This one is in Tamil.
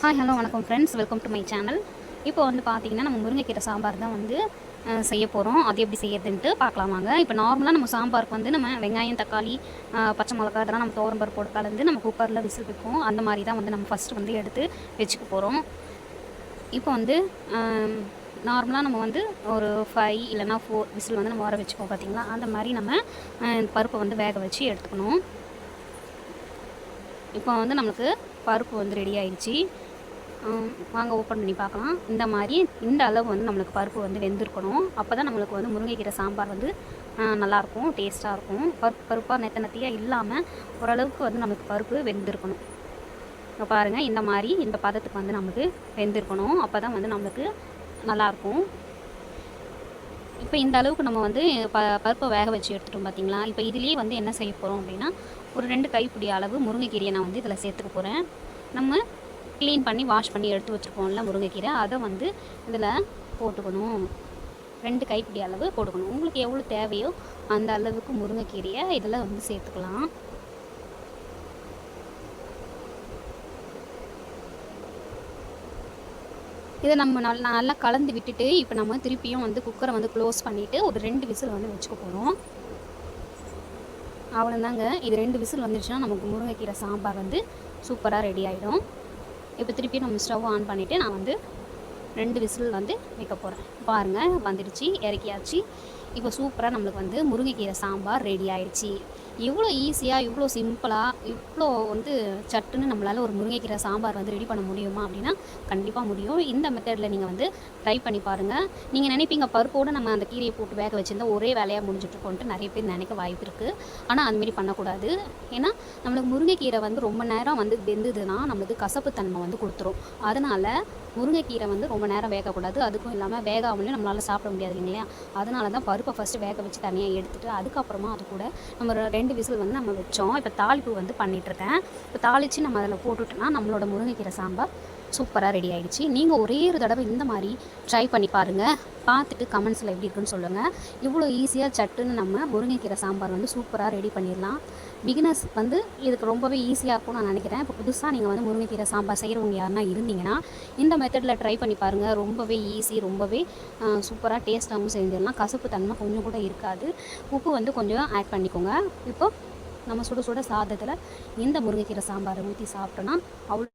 ஹாய் ஹலோ வணக்கம் friends welcome to my channel இப்போ வந்து பார்த்தீங்கன்னா நம்ம முருங்கைக்கீரை சாம்பார் தான் வந்து செய்ய போகிறோம் அது எப்படி செய்யறதுன்ட்டு பார்க்கலாம் வாங்க. இப்போ நார்மலாக நம்ம சாம்பாருக்கு வந்து நம்ம வெங்காயம் தக்காளி பச்சை மிளகா இதெல்லாம் நம்ம தோரம்பர் போட்டு கலந்து நம்ம குக்கரில் விசில் வைப்போம் அந்த மாதிரி தான் வந்து நம்ம ஃபஸ்ட்டு வந்து எடுத்து வச்சுக்க போகிறோம் இப்போ வந்து நார்மலாக நம்ம வந்து ஒரு ஃபைவ் இல்லைனா ஃபோர் விசில் வந்து நம்ம வர வச்சுப்போம் பார்த்திங்களா அந்த மாதிரி நம்ம பருப்பை வந்து வேக வச்சு எடுத்துக்கணும். இப்போ வந்து நம்மளுக்கு பருப்பு வந்து ரெடி ஆயிடுச்சு. வாங்க ஓப்பன் பண்ணி பார்க்கலாம். இந்த மாதிரி இந்த அளவு வந்து நம்மளுக்கு பருப்பு வந்து வெந்திருக்கணும். அப்போ தான் நம்மளுக்கு வந்து முருங்கைக்கீரை சாம்பார் வந்து நல்லாயிருக்கும் டேஸ்ட்டாக இருக்கும். பருப்பு பருப்பாக நெத்த நெத்தியாக இல்லாமல் ஓரளவுக்கு வந்து நமக்கு பருப்பு வெந்திருக்கணும். இப்போ பாருங்கள் இந்த மாதிரி இந்த பதத்துக்கு வந்து நமக்கு வெந்திருக்கணும். அப்போ தான் வந்து நம்மளுக்கு நல்லாயிருக்கும் இப்போ இந்த அளவுக்கு நம்ம வந்து ப பருப்பை வேக வச்சு எடுத்துட்டோம் பார்த்தீங்களா இப்போ இதுலேயே வந்து என்ன செய்ய போகிறோம் அப்படின்னா ஒரு ரெண்டு கைப்பிடி அளவு முருங்கைக்கீரையை நான் வந்து இதில் சேர்த்துக்க போகிறேன் நம்ம க்ளீன் பண்ணி வாஷ் பண்ணி எடுத்து வச்சுருப்போம்ல முருங்கைக்கீரை. அதை வந்து இதில் போட்டுக்கணும். ரெண்டு கைப்பிடி அளவு போட்டுக்கணும். உங்களுக்கு எவ்வளோ தேவையோ அந்த அளவுக்கு முருங்கைக்கீரையை இதில் வந்து சேர்த்துக்கலாம். இதை நம்ம நல்லா நல்லா கலந்து விட்டுட்டு இப்போ நம்ம திருப்பியும் வந்து குக்கரை வந்து க்ளோஸ் பண்ணிவிட்டு ஒரு ரெண்டு விசில் வந்து வச்சுக்க போகிறோம் அவ்வளோதாங்க இது ரெண்டு விசில் வந்துடுச்சுன்னா நமக்கு முருங்கைக்கீரை சாம்பார் வந்து சூப்பராக ரெடி ஆகிடும் இப்போ திருப்பி நம்ம ஸ்டவ் ஆன் பண்ணிவிட்டு நான் வந்து ரெண்டு விசில் வந்து வைக்க போகிறேன் பாருங்கள் வந்துடுச்சு இறக்கியாச்சு. இப்போ சூப்பராக நம்மளுக்கு வந்து முருங்கைக்கீரை சாம்பார் ரெடி ஆயிடுச்சு. இவ்வளோ ஈஸியாக இவ்வளோ சிம்பிளாக இவ்வளோ வந்து சட்டுன்னு நம்மளால் ஒரு முருங்கைக்கீரை சாம்பார் வந்து ரெடி பண்ண முடியுமா அப்படின்னா கண்டிப்பாக முடியும். இந்த மெத்தடில் நீங்கள் வந்து ட்ரை பண்ணி பாருங்கள் நீங்கள் நினைப்பீங்க பருப்போடு நம்ம அந்த கீரையை போட்டு வேக வச்சுருந்தா ஒரே வேலையாக முடிஞ்சிட்ருக்கோன்ட்டு நிறைய பேர் நினைக்க வாய்ப்பு இருக்குது ஆனால் அதுமாரி பண்ணக்கூடாது. ஏன்னா நம்மளுக்கு முருங்கைக்கீரை வந்து ரொம்ப நேரம் வந்து வெந்ததுன்னா நம்மளுக்கு கசப்பு தன்மை வந்து கொடுத்துரும். அதனால் முருங்கைக்கீரை வந்து ரொம்ப நேரம் வேகக்கூடாது. அதுக்கும் இல்லாமல் வேகாமலே நம்மளால் சாப்பிட முடியாது இல்லையா அதனால தான் பருப்பை ஃபஸ்ட்டு வேக வச்சு தனியாக எடுத்துகிட்டு அதுக்கப்புறமா அது கூட நம்ம ரெண்டு விசில் வந்து நம்ம வச்சோம். இப்போ தாளிப்பு வந்து பண்ணிகிட்ருக்கேன் இப்போ தாளித்து நம்ம அதில் போட்டுட்டோம்னா நம்மளோட முருங்கைக்கீரை சாம்பார் சூப்பராக ரெடி ஆகிடுச்சு நீங்கள் ஒரே ஒரு தடவை இந்த மாதிரி ட்ரை பண்ணி பாருங்கள் பார்த்துட்டு கமெண்ட்ஸில் எப்படி இருக்குன்னு சொல்லுங்கள் இவ்வளோ ஈஸியாக சட்டுன்னு நம்ம முருங்கைக்கீரை சாம்பார் வந்து சூப்பராக ரெடி பண்ணிடலாம். பிகினர்ஸ் வந்து இதுக்கு ரொம்பவே ஈஸியாக இருக்கும்னு நான் நினைக்கிறேன். இப்போ புதுசாக நீங்கள் வந்து முருங்கைக்கீரை சாம்பார் செய்கிறவங்க யாருன்னா இருந்தீங்கன்னா இந்த மெத்தடில் ட்ரை பண்ணி பாருங்கள் ரொம்பவே ஈஸி ரொம்பவே சூப்பராக டேஸ்ட்டாகவும் செஞ்சிடலாம். கசப்பு தன்மை கொஞ்சம் கூட இருக்காது. உப்பு வந்து கொஞ்சம் ஆட் பண்ணிக்கோங்க. இப்போ நம்ம சுட சுட சாதத்தில் இந்த முருங்கைக்கீரை சாம்பாரை ஊற்றி சாப்பிட்டோன்னா அவ்வளோ